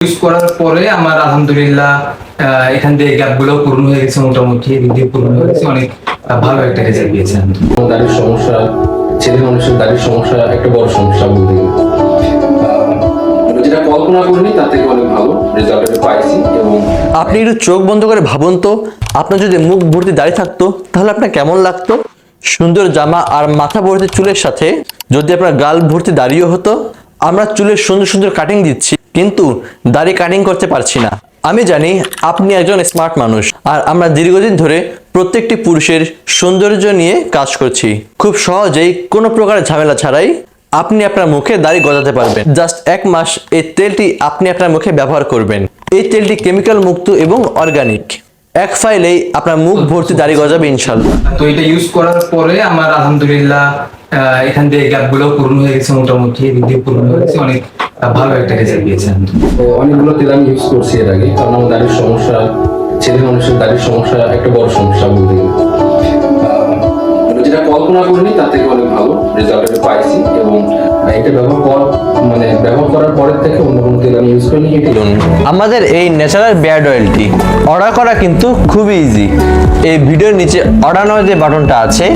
Use করার পরে আমার আলহামদুলিল্লাহ আহ, এখান থেকে গ্যাপগুলো পূর্ণ হয়ে গেছে মোটামুটি এদিক দিয়ে পূর্ণ হয়ে গেছে অনেক ভালো একটা রেজাল্ট দিয়েছে। দাড়ির সমস্যা ছেলে মানুষের দাড়ির সমস্যা একটা বড় সমস্যা বলতে যেটা কল্পনা করিনি তার থেকে অনেক ভালো রেজাল্ট পাইছি এবং আপনি একটু চোখ বন্ধ করে ভাবুন তো আপনার যদি মুখ ভর্তি দাঁড়িয়ে থাকতো তাহলে আপনার কেমন লাগতো? সুন্দর জামা আর মাথা ভর্তি চুলের সাথে যদি আপনার গাল ভর্তি দাড়িও হতো আমরা চুলের সুন্দর সুন্দর কাটিং দিচ্ছি। কিন্তু দাড়ি কাটিং করতে পারছি না। আমি জানি আপনি একজন স্মার্ট মানুষ, আর আমরা দীর্ঘদিন ধরে প্রত্যেকটি পুরুষের সৌন্দর্য নিয়ে কাজ করছি। খুব সহজেই কোনো প্রকার ঝামেলা ছাড়াই আপনি আপনার মুখে দাড়ি গজাতে পারবেন। জাস্ট এক মাস এই তেলটি আপনি আপনার মুখে ব্যবহার করবেন। এই তেলটি কেমিক্যাল মুক্ত এবং অর্গানিক এক ফাইলেই আপনার মুখ ভর্তি দাড়ি গজাবে ইনশাল্লাহ তো এটা ইউজ করার পরে আমার আলহামদুলিল্লাহ এখান থেকে গ্যাপগুলো পূর্ণ হয়ে গেছে মোটামুটি দিয়ে হয়ে অনেক। ভালো একটা রেজাল্ট দিয়েছেন তো অনেকগুলো তেল আমি ইউজ করছি এর আগে, কারণ আমার দাড়ির সমস্যা, ছেলে মানুষের দাড়ির সমস্যা, একটা বড় সমস্যা বলতে যেটা কল্পনা করিনি, তার থেকে অনেক ভালো রেজাল্ট পাইছি এবং ব্যবহার কর মানে ব্যবহার করার পরের থেকে অন্য কোনো তেল আমি ইউজ করিনি এটি আমাদের এই ন্যাচারাল বিয়ার্ড অয়েলটি অর্ডার করা কিন্তু খুবই ইজি এই ভিডিওর নিচে অর্ডার নাও যে বাটনটা আছে,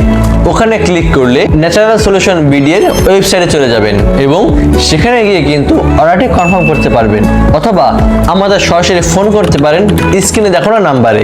ওখানে ক্লিক করলে ন্যাচারাল সলিউশন বিডিএর ওয়েবসাইটে চলে যাবেন এবং সেখানে গিয়ে কিন্তু অর্ডারটি কনফার্ম করতে পারবেন। অথবা আমাদের সরাসরি ফোন করতে পারেন স্ক্রিনে দেখানো নাম্বারে